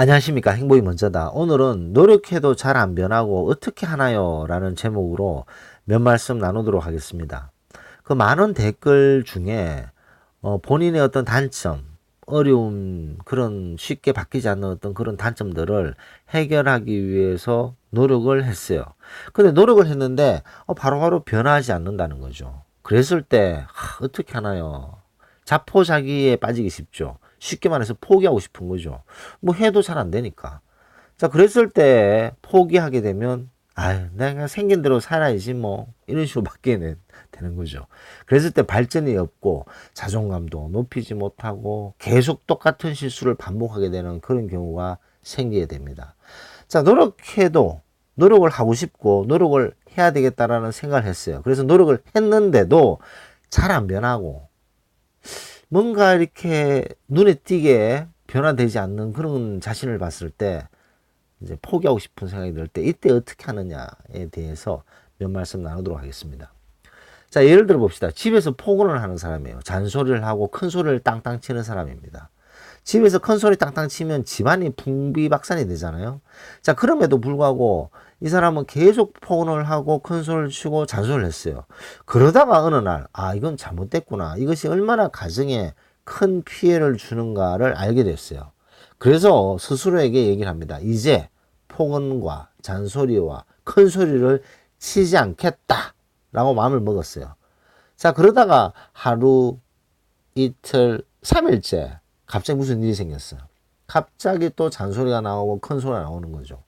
안녕하십니까. 행복이 먼저다. 오늘은 노력해도 잘 안 변하고 어떻게 하나요? 라는 제목으로 몇 말씀 나누도록 하겠습니다. 그 많은 댓글 중에 어, 본인의 어떤 단점 어려움 그런 쉽게 바뀌지 않는 어떤 그런 단점들을 해결하기 위해서 노력을 했어요. 근데 노력을 했는데 어, 바로바로 변하지 않는다는 거죠. 그랬을 때 하, 어떻게 하나요? 자포자기에 빠지기 쉽죠 쉽게 말해서 포기하고 싶은 거죠. 뭐 해도 잘 안 되니까. 자, 그랬을 때 포기하게 되면 아유, 내가 생긴 대로 살아야지 뭐 이런 식으로 바뀌게 되는 거죠. 그랬을 때 발전이 없고 자존감도 높이지 못하고 계속 똑같은 실수를 반복하게 되는 그런 경우가 생기게 됩니다. 자, 노력해도 노력을 하고 싶고 노력을 해야 되겠다라는 생각을 했어요. 그래서 노력을 했는데도 잘 안 변하고 뭔가 이렇게 눈에 띄게 변화되지 않는 그런 자신을 봤을 때 이제 포기하고 싶은 생각이 들 때 이때 어떻게 하느냐에 대해서 몇 말씀 나누도록 하겠습니다. 자, 예를 들어 봅시다. 집에서 폭언을 하는 사람이에요. 잔소리를 하고 큰 소리를 땅땅 치는 사람입니다. 집에서 큰 소리 땅땅 치면 집안이 붕비박산이 되잖아요. 자, 그럼에도 불구하고 이 사람은 계속 폭언을 하고 큰 소리를 치고 잔소리를 했어요. 그러다가 어느 날, 아, 이건 잘못됐구나. 이것이 얼마나 가정에 큰 피해를 주는가를 알게 됐어요. 그래서 스스로에게 얘기를 합니다. 이제 폭언과 잔소리와 큰 소리를 치지 않겠다. 라고 마음을 먹었어요. 자, 그러다가 하루, 이틀, 3일째 갑자기 무슨 일이 생겼어요. 갑자기 또 잔소리가 나오고 큰 소리가 나오는 거죠.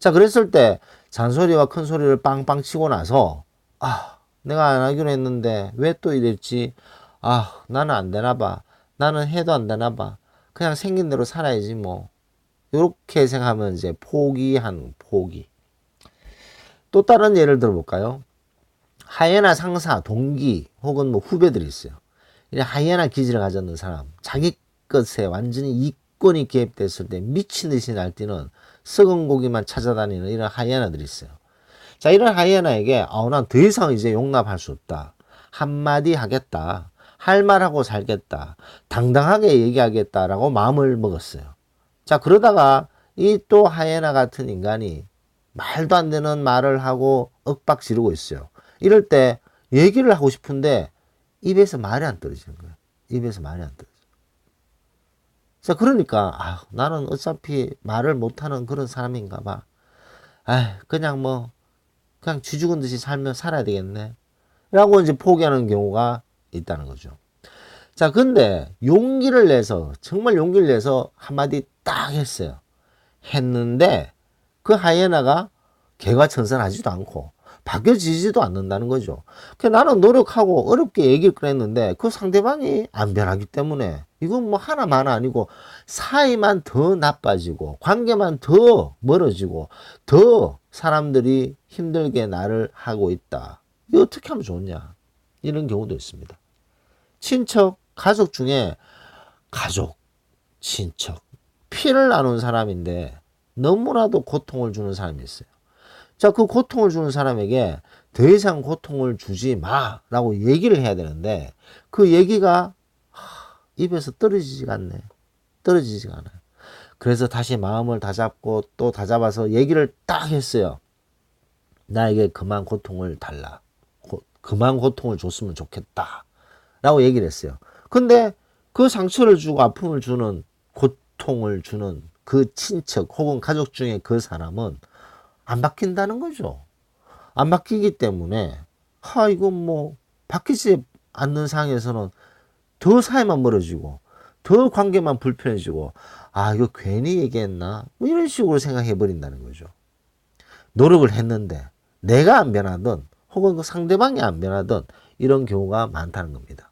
자, 그랬을 때 잔소리와 큰 소리를 빵빵 치고 나서 아, 내가 안 하기로 했는데 왜 또 이랬지? 아, 나는 안 되나 봐. 나는 해도 안 되나 봐. 그냥 생긴 대로 살아야지 뭐. 이렇게 생각하면 이제 포기한 포기. 또 다른 예를 들어볼까요? 하이에나 상사, 동기 혹은 뭐 후배들이 있어요. 이 하이에나 기질을 가졌는 사람, 자기 것에 완전히 이권이 개입됐을 때 미친 듯이 날뛰는 썩은 고기만 찾아다니는 이런 하이에나들이 있어요. 자, 이런 하이에나에게, 아, 난더 이상 이제 용납할 수 없다. 한마디 하겠다. 할 말하고 살겠다. 당당하게 얘기하겠다라고 마음을 먹었어요. 자, 그러다가 이 또 하이에나 같은 인간이 말도 안 되는 말을 하고 윽박 지르고 있어요. 이럴 때 얘기를 하고 싶은데 입에서 말이 안 떨어지는 거예요. 입에서 말이 안 떨어져. 자, 그러니까, 아, 나는 어차피 말을 못하는 그런 사람인가 봐. 아, 그냥 뭐, 그냥 쥐 죽은 듯이 살면 살아야 되겠네. 라고 이제 포기하는 경우가 있다는 거죠. 자, 근데 용기를 내서, 정말 용기를 내서 한마디 딱 했어요. 했는데, 그 하이에나가 개과천선하지도 않고, 바뀌어지지도 않는다는 거죠. 그 나는 노력하고 어렵게 얘기를 꺼냈는데 그 상대방이 안 변하기 때문에 이건 뭐 하나만 아니고 사이만 더 나빠지고 관계만 더 멀어지고 더 사람들이 힘들게 나를 하고 있다. 이 어떻게 하면 좋냐? 이런 경우도 있습니다. 친척, 가족 중에 가족, 친척, 피를 나눈 사람인데 너무나도 고통을 주는 사람이 있어요. 자, 그 고통을 주는 사람에게 더 이상 고통을 주지 마. 라고 얘기를 해야 되는데, 그 얘기가 하, 입에서 떨어지지가 않네. 떨어지지가 않아요. 그래서 다시 마음을 다잡고 또 다잡아서 얘기를 딱 했어요. 나에게 그만 고통을 달라. 고, 그만 고통을 줬으면 좋겠다. 라고 얘기를 했어요. 근데 그 상처를 주고 아픔을 주는 고통을 주는 그 친척 혹은 가족 중에 그 사람은 안 바뀐다는 거죠. 안 바뀌기 때문에 하 이거 뭐 바뀌지 않는 상황에서는 더 사이만 멀어지고 더 관계만 불편해지고 아 이거 괜히 얘기했나 뭐 이런 식으로 생각해 버린다는 거죠. 노력을 했는데 내가 안 변하든 혹은 그 상대방이 안 변하든 이런 경우가 많다는 겁니다.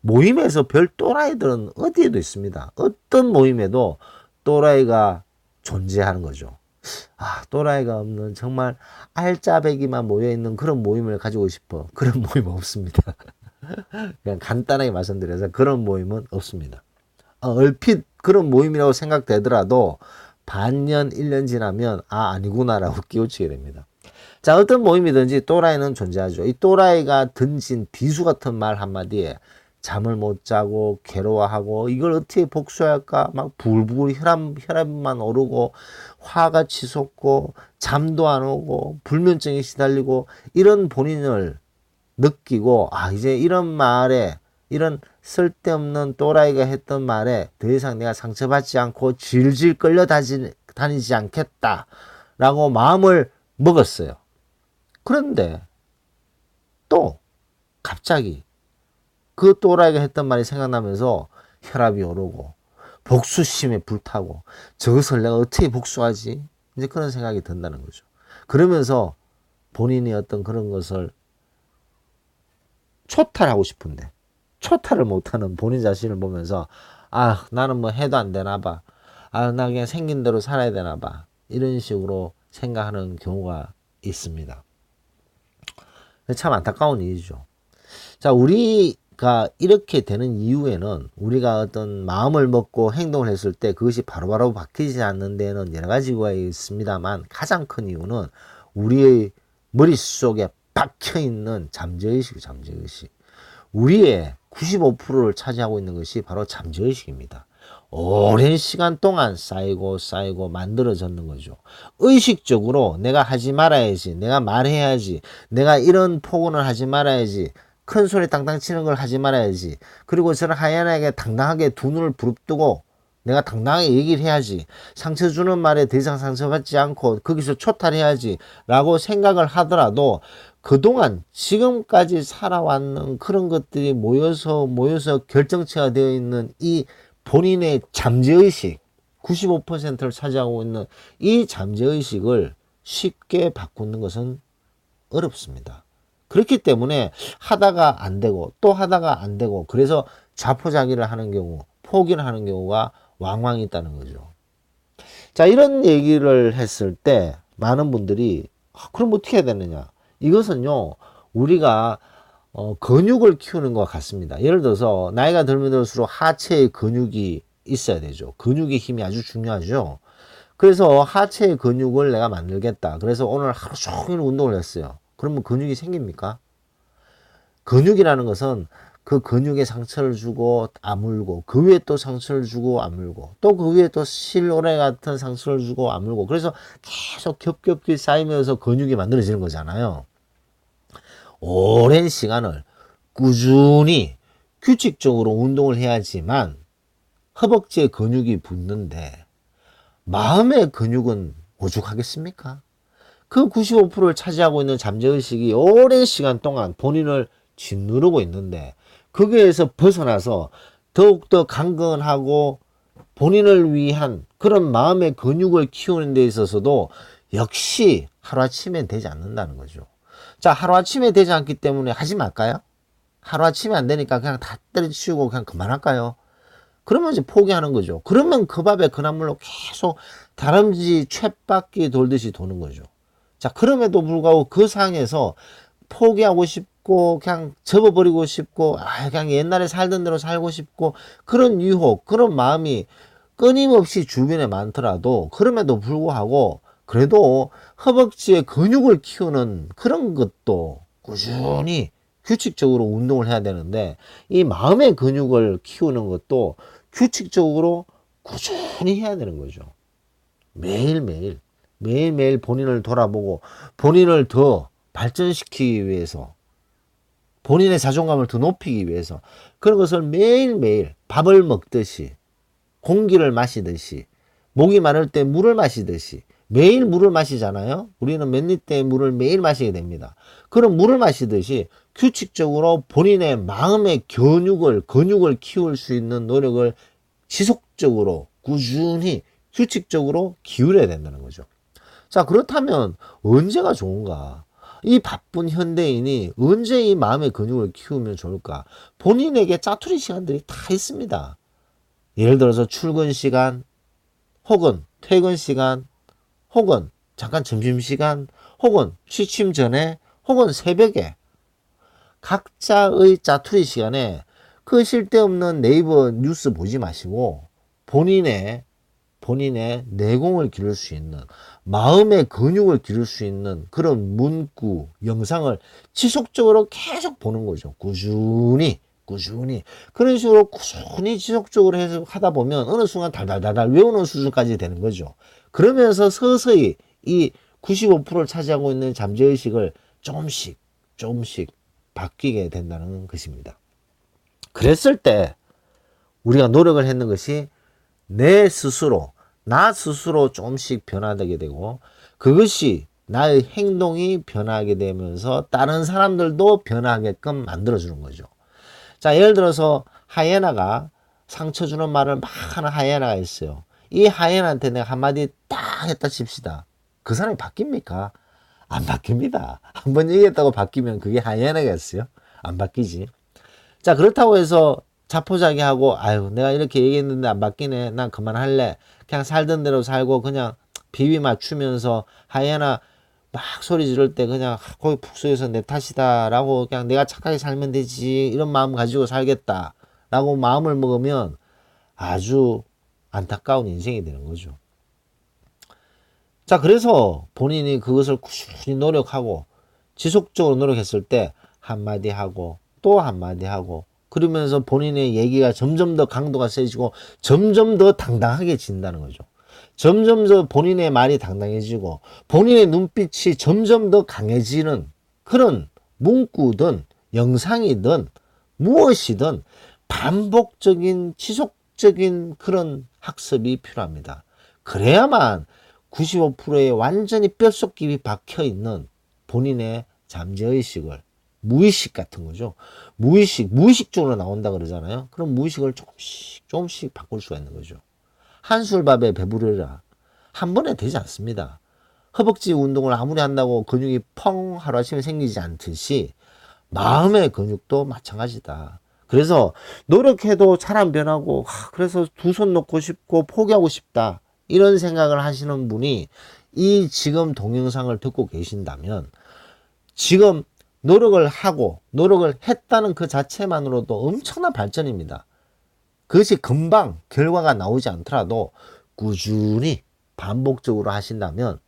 모임에서 별 또라이들은 어디에도 있습니다. 어떤 모임에도 또라이가 존재하는 거죠. 아, 또라이가 없는 정말 알짜배기만 모여 있는 그런 모임을 가지고 싶어. 그런 모임 없습니다. 그냥 간단하게 말씀드려서 그런 모임은 없습니다. 어, 얼핏 그런 모임이라고 생각되더라도 반년, 1년 지나면 아, 아니구나라고 끼우치게 됩니다. 자, 어떤 모임이든지 또라이는 존재하죠. 이 또라이가 던진 비수 같은 말 한마디에 잠을 못 자고 괴로워하고 이걸 어떻게 복수할까 막 불불 혈압 혈압만 오르고 화가 치솟고 잠도 안 오고 불면증에 시달리고 이런 본인을 느끼고 아 이제 이런 말에 이런 쓸데없는 또라이가 했던 말에 더 이상 내가 상처받지 않고 질질 끌려 다니지 않겠다 라고 마음을 먹었어요. 그런데 또 갑자기 그 또라이가 했던 말이 생각나면서 혈압이 오르고 복수심에 불타고 저것을 내가 어떻게 복수하지? 이제 그런 생각이 든다는 거죠. 그러면서 본인이 어떤 그런 것을 초탈 하고 싶은데 초탈을 못하는 본인 자신을 보면서 아 나는 뭐 해도 안 되나 봐. 아 나 그냥 생긴 대로 살아야 되나 봐. 이런 식으로 생각하는 경우가 있습니다. 참 안타까운 일이죠. 자 우리가 이렇게 되는 이유에는 우리가 어떤 마음을 먹고 행동을 했을 때 그것이 바로바로 바뀌지 않는 데는 여러 가지가 있습니다만 가장 큰 이유는 우리의 머릿속에 박혀 있는 잠재의식, 잠재의식. 우리의 95%를 차지하고 있는 것이 바로 잠재의식입니다. 오랜 시간 동안 쌓이고 쌓이고 만들어졌는 거죠. 의식적으로 내가 하지 말아야지, 내가 말해야지, 내가 이런 폭언을 하지 말아야지, 큰 소리 땅땅 치는 걸 하지 말아야지, 그리고 저는 하얀하게 당당하게 두 눈을 부릅뜨고 내가 당당하게 얘기를 해야지, 상처 주는 말에 더 이상 상처받지 않고 거기서 초탈해야지, 라고 생각을 하더라도 그동안 지금까지 살아왔는 그런 것들이 모여서 모여서 결정체가 되어 있는 이 본인의 잠재의식 95%를 차지하고 있는 이 잠재의식을 쉽게 바꾸는 것은 어렵습니다. 그렇기 때문에 하다가 안 되고 또 하다가 안 되고 그래서 자포자기를 하는 경우 포기를 하는 경우가 왕왕 있다는 거죠. 자 이런 얘기를 했을 때 많은 분들이 아, 그럼 어떻게 해야 되느냐 이것은요, 우리가 어, 근육을 키우는 것 같습니다. 예를 들어서 나이가 들면 들수록 하체의 근육이 있어야 되죠. 근육의 힘이 아주 중요하죠. 그래서 하체의 근육을 내가 만들겠다. 그래서 오늘 하루 종일 운동을 했어요. 그러면 근육이 생깁니까? 근육이라는 것은 그 근육에 상처를 주고 아물고 그 위에 또 상처를 주고 아물고 또 그 위에 또 실오래 같은 상처를 주고 아물고 그래서 계속 겹겹이 쌓이면서 근육이 만들어지는 거잖아요. 오랜 시간을 꾸준히 규칙적으로 운동을 해야지만 허벅지에 근육이 붙는데 마음의 근육은 오죽하겠습니까? 그 95%를 차지하고 있는 잠재의식이 오랜 시간 동안 본인을 짓누르고 있는데 거기에서 벗어나서 더욱더 강건하고 본인을 위한 그런 마음의 근육을 키우는 데 있어서도 역시 하루아침에 되지 않는다는 거죠. 자, 하루아침에 되지 않기 때문에 하지 말까요? 하루아침에 안 되니까 그냥 다 때려치우고 그냥 그만할까요? 그러면 이제 포기하는 거죠. 그러면 그 밥에 그나물로 계속 다람쥐 쳇바퀴 돌듯이 도는 거죠. 자, 그럼에도 불구하고 그 상황에서 포기하고 싶고, 그냥 접어버리고 싶고, 아, 그냥 옛날에 살던 대로 살고 싶고, 그런 유혹, 그런 마음이 끊임없이 주변에 많더라도, 그럼에도 불구하고, 그래도 허벅지에 근육을 키우는 그런 것도 꾸준히 규칙적으로 운동을 해야 되는데 이 마음의 근육을 키우는 것도 규칙적으로 꾸준히 해야 되는 거죠. 매일매일 매일매일 본인을 돌아보고 본인을 더 발전시키기 위해서 본인의 자존감을 더 높이기 위해서 그런 것을 매일매일 밥을 먹듯이 공기를 마시듯이 목이 마를 때 물을 마시듯이 매일 물을 마시잖아요. 우리는 몇 리터의 물을 매일 마시게 됩니다. 그럼 물을 마시듯이 규칙적으로 본인의 마음의 근육을, 근육을 키울 수 있는 노력을 지속적으로, 꾸준히, 규칙적으로 기울여야 된다는 거죠. 자, 그렇다면 언제가 좋은가? 이 바쁜 현대인이 언제 이 마음의 근육을 키우면 좋을까? 본인에게 짜투리 시간들이 다 있습니다. 예를 들어서 출근 시간, 혹은 퇴근 시간, 혹은 잠깐 점심시간, 혹은 취침 전에, 혹은 새벽에 각자의 짜투리 시간에 그 쓸데없는 네이버 뉴스 보지 마시고 본인의 본인의 내공을 기를 수 있는 마음의 근육을 기를 수 있는 그런 문구 영상을 지속적으로 계속 보는 거죠. 꾸준히 꾸준히 그런 식으로 꾸준히 지속적으로 해서 하다 보면 어느 순간 달달달달 외우는 수준까지 되는 거죠. 그러면서 서서히 이 95%를 차지하고 있는 잠재의식을 조금씩 조금씩 바뀌게 된다는 것입니다. 그랬을 때 우리가 노력을 했는 것이 내 스스로, 나 스스로 조금씩 변화되게 되고 그것이 나의 행동이 변하게 되면서 다른 사람들도 변하게끔 만들어주는 거죠. 자, 예를 들어서 하이에나가 상처 주는 말을 막 하는 하이에나가 있어요. 이 하이에나한테 내가 한마디 딱 했다 칩시다. 그 사람이 바뀝니까? 안 바뀝니다. 한 번 얘기했다고 바뀌면 그게 하이에나겠어요? 안 바뀌지. 자, 그렇다고 해서 자포자기하고, 아유, 내가 이렇게 얘기했는데 안 바뀌네. 난 그만할래. 그냥 살던 대로 살고 그냥 비비 맞추면서 하이에나 막 소리 지를 때 그냥 거기 푹속에서 내 탓이다라고 그냥 내가 착하게 살면 되지. 이런 마음 가지고 살겠다라고 마음을 먹으면 아주 안타까운 인생이 되는 거죠. 자, 그래서 본인이 그것을 꾸준히 노력하고 지속적으로 노력했을 때 한마디 하고 또 한마디 하고 그러면서 본인의 얘기가 점점 더 강도가 세지고 점점 더 당당하게 진다는 거죠. 점점 더 본인의 말이 당당해지고 본인의 눈빛이 점점 더 강해지는 그런 문구든 영상이든 무엇이든 반복적인 지속적인 그런 학습이 필요합니다. 그래야만 95%의 완전히 뼛속 깊이 박혀 있는 본인의 잠재의식을 무의식 같은 거죠. 무의식, 무의식적으로 나온다 그러잖아요. 그럼 무의식을 조금씩, 조금씩 바꿀 수가 있는 거죠. 한술밥에 배부르라. 한 번에 되지 않습니다. 허벅지 운동을 아무리 한다고 근육이 펑 하루아침에 생기지 않듯이 마음의 근육도 마찬가지다. 그래서 노력해도 잘 안 변하고 하, 그래서 두 손 놓고 싶고 포기하고 싶다. 이런 생각을 하시는 분이 이 지금 동영상을 듣고 계신다면 지금 노력을 하고 노력을 했다는 그 자체만으로도 엄청난 발전입니다. 그것이 금방 결과가 나오지 않더라도 꾸준히 반복적으로 하신다면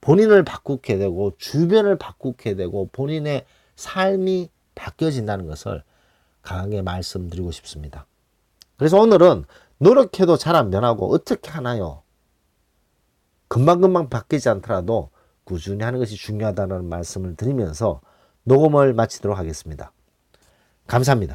본인을 바꾸게 되고 주변을 바꾸게 되고 본인의 삶이 바뀌어진다는 것을 강하게 말씀드리고 싶습니다. 그래서 오늘은 노력해도 잘 안 변하고 어떻게 하나요? 금방금방 바뀌지 않더라도 꾸준히 하는 것이 중요하다는 말씀을 드리면서 녹음을 마치도록 하겠습니다. 감사합니다.